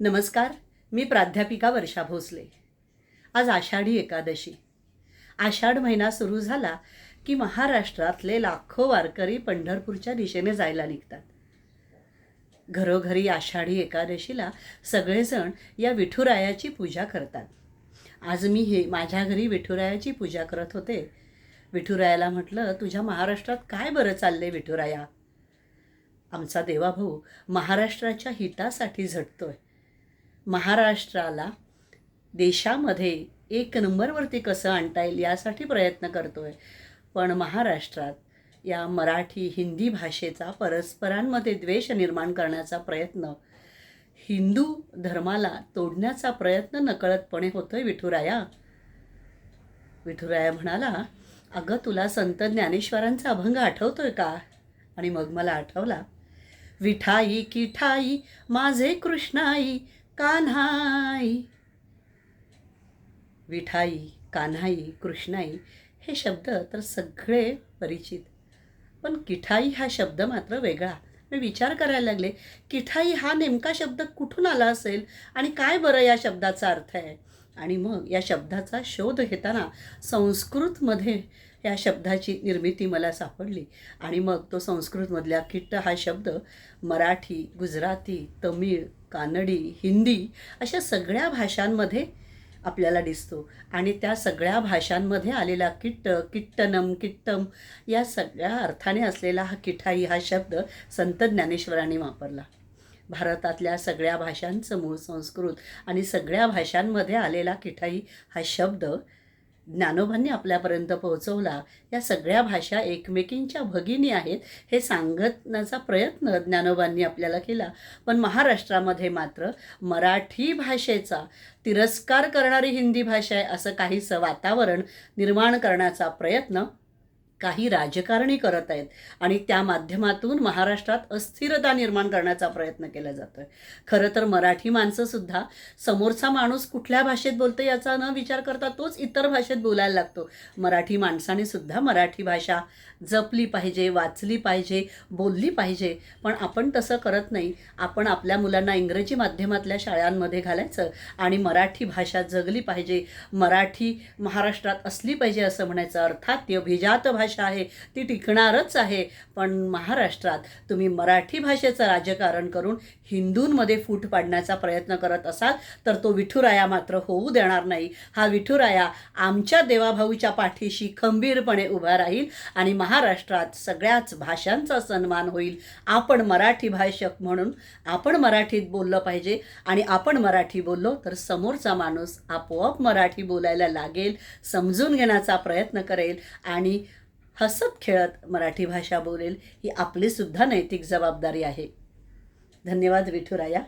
नमस्कार मी प्राध्यापिका वर्षा भोसले. आज आषाढी एकादशी. आषाढ महिना सुरू झाला की महाराष्ट्रातले लाखो वारकरी पंढरपूरच्या दिशेने जायला निघतात. घरोघरी आषाढी एकादशीला सगळेजण या विठुरायाची पूजा करतात. आज मी हे माझ्या घरी विठुरायाची पूजा करत होते. विठुरायाला म्हटलं तुझ्या महाराष्ट्रात काय बरं चालले विठुराया? आमचा देवाभाऊ महाराष्ट्राच्या हितासाठी झटतोय. महाराष्ट्राला देशामध्ये एक नंबरवरती कसं आणता येईल यासाठी प्रयत्न करतो आहे पण महाराष्ट्रात या मराठी हिंदी भाषेचा परस्परांमध्ये द्वेष निर्माण करण्याचा प्रयत्न हिंदू धर्माला तोडण्याचा प्रयत्न नकळतपणे होतोय विठुराया. विठुराया म्हणाला अगं तुला संत ज्ञानेश्वरांचा अभंग आठवतोय का? आणि मग मला आठवला विठाई किठाई माझे कृष्णाई कान्हाई. विठाई कान्हाई कृष्णाई हे शब्द तर सगळे परिचित. पण किठाई हा शब्द मात्र वेगळा. मी विचार करायला लागले किठाई हा नेमका शब्द कुठून आला असेल आणि काय बरं या शब्दाचा अर्थ आहे? आणि मग या शब्दाचा शोध घेताना संस्कृतमध्ये या शब्दाची निर्मिती मला सापडली. आणि मग तो संस्कृतमधल्या किट्ट हा शब्द मराठी गुजराती तमिळ कानडी हिंदी अशा सगळ्या भाषांमध्ये आपल्याला दिसतो. आणि त्या सगळ्या भाषांमध्ये आलेला किट्ट किट्टनम किट्टम या सगळ्या अर्थाने असलेला हा किठाई हा शब्द संत ज्ञानेश्वरांनी वापरला. भारतातल्या सगळ्या भाषांचं मूळ संस्कृत आणि सगळ्या भाषांमध्ये आलेला किठाई हा शब्द ज्ञानोबांनी आपल्यापर्यंत पोहोचवला. या सगळ्या भाषा एकमेकींच्या भगिनी आहेत हे सांगण्याचा प्रयत्न ज्ञानोबांनी आपल्याला केला. पण महाराष्ट्रामध्ये मात्र मराठी भाषेचा तिरस्कार करणारी हिंदी भाषा आहे असं काहीसं वातावरण निर्माण करण्याचा प्रयत्न काही राजकारणी करत आहेत आणि त्या माध्यमातून महाराष्ट्रात अस्थिरता निर्माण करण्याचा प्रयत्न केला जातो आहे खरं तर मराठी माणसंसुद्धा समोरचा माणूस कुठल्या भाषेत बोलतो याचा न विचार करता तोच इतर भाषेत बोलायला लागतो. मराठी माणसाने सुद्धा मराठी भाषा जपली पाहिजे वाचली पाहिजे बोलली पाहिजे. पण आपण तसं करत नाही. आपण आपल्या मुलांना इंग्रजी माध्यमातल्या शाळांमध्ये घालायचं आणि मराठी भाषा जगली पाहिजे. मराठी महाराष्ट्रात असली पाहिजे असं म्हणायचं. अर्थात ती अभिजात भाषा आहे ती टिकणारच आहे. पण महाराष्ट्रात तुम्ही मराठी भाषेचं राजकारण करून हिंदूंमध्ये फूट पाडण्याचा प्रयत्न करत असाल तर तो विठुराया मात्र होऊ देणार नाही. हा विठुराया आमच्या देवाभाऊच्या पाठीशी खंबीरपणे उभा राहील आणि महाराष्ट्रात सगळ्याच भाषांचा सन्मान होईल. आपण मराठी भाषक म्हणून आपण मराठीत बोललं पाहिजे आणि आपण मराठी बोललो तर समोरचा माणूस आपोआप मराठी बोलायला लागेल समजून घेण्याचा प्रयत्न करेल आणि हसत खेळत मराठी भाषा बोलेल ही आपलीसुद्धा नैतिक जबाबदारी आहे. धन्यवाद विठुराया.